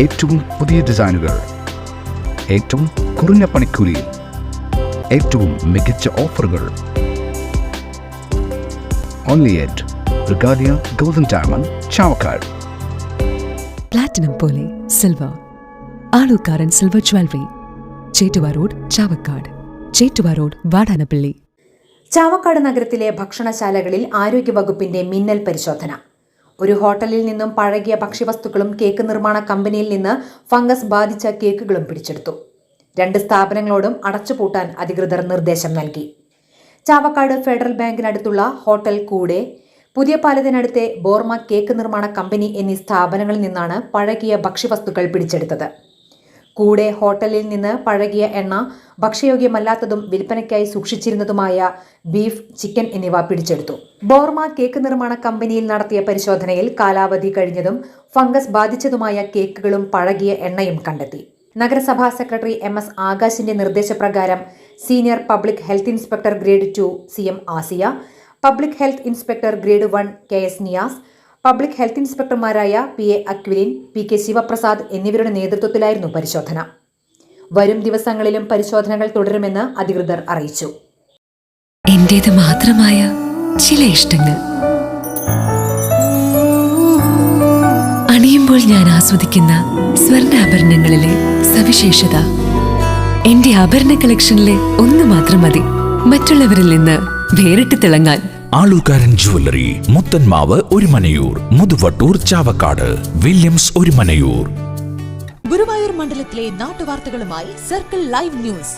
ഏറ്റവും പുതിയ ഡിസൈനുകൾ ഏറ്റവും കുറഞ്ഞ പണിക്കൂലിയിൽ ഏറ്റവും മികച്ച ഓഫറുകൾ. Only at Regalia golden diamond Chavakkad platinum പോലെ silver Alukkaran silver jewellery Chettuva road Chavakkad Chettuva road Vadanappally. Chavakkad നഗരത്തിലെ ഭക്ഷണശാലകളിൽ ആരോഗ്യവകുപ്പിന്റെ മിന്നൽ പരിശോധന. ഒരു ഹോട്ടലിൽ നിന്നും പഴകിയ ഭക്ഷ്യവസ്തുക്കളും കേക്ക് നിർമ്മാണ കമ്പനിയിൽ നിന്ന് ഫംഗസ് ബാധിച്ച കേക്കുകളും പിടിച്ചെടുത്തു. രണ്ട് സ്ഥാപനങ്ങളോടും അടച്ചുപൂട്ടാൻ അധികൃതർ നിർദ്ദേശം നൽകി. ചാവക്കാട് ഫെഡറൽ ബാങ്കിനടുത്തുള്ള ഹോട്ടൽ കൂടെ പുതിയ പാലത്തിനടുത്തെ ബോർമ കേക്ക് നിർമ്മാണ കമ്പനി എന്നീ സ്ഥാപനങ്ങളിൽ നിന്നാണ് പഴകിയ ഭക്ഷ്യവസ്തുക്കൾ പിടിച്ചെടുത്തത്. കൂടെ ഹോട്ടലിൽ നിന്ന് പഴകിയ എണ്ണ ഭക്ഷ്യയോഗ്യമല്ലാത്തതും വിൽപ്പനയ്ക്കായി സൂക്ഷിച്ചിരുന്നതുമായ ബീഫ് ചിക്കൻ എന്നിവ പിടിച്ചെടുത്തു. ബോർമ കേക്ക് നിർമ്മാണ കമ്പനിയിൽ നടത്തിയ പരിശോധനയിൽ കാലാവധി കഴിഞ്ഞതും ഫംഗസ് ബാധിച്ചതുമായ കേക്കുകളും പഴകിയ എണ്ണയും കണ്ടെത്തി. നഗരസഭാ സെക്രട്ടറി എം എസ് ആകാശിന്റെ നിർദ്ദേശപ്രകാരം senior public health inspector grade two C M Asiya public health inspector grade one K S Niyas public health ഇൻസ്പെക്ടർമാരായ P A Aquilin P K Sivaprasad എന്നിവരുടെ നേതൃത്വത്തിലായിരുന്നു പരിശോധന. വരും ദിവസങ്ങളിലും പരിശോധനകൾ തുടരുമെന്ന് അധികൃതർ അറിയിച്ചു. എന്റേത് മാത്രമായ ചില ഇഷ്ടങ്ങൾ. അണിയുമ്പോൾ ഞാൻ ആസ്വദിക്കുന്ന സ്വർണാഭരണങ്ങളിലെ സവിശേഷത. എന്റെ ആഭരണ കളക്ഷനിലെ ഒന്ന് മാത്രം മതി. മറ്റുള്ളവരിൽ നിന്ന് വേറിട്ട് തിളങ്ങാൻ. ആളൂക്കാരൻ ജുവല്ലറി മുത്തൻമാവ് ഒരുമനയൂർ മുതുവട്ടൂർ ചാവക്കാട് വില്യംസ് ഒരുമനയൂർ ഗുരുവായൂർ മണ്ഡലത്തിലെ നാട്ടുവാർത്തകളുമായി സർക്കിൾ ലൈവ് ന്യൂസ്.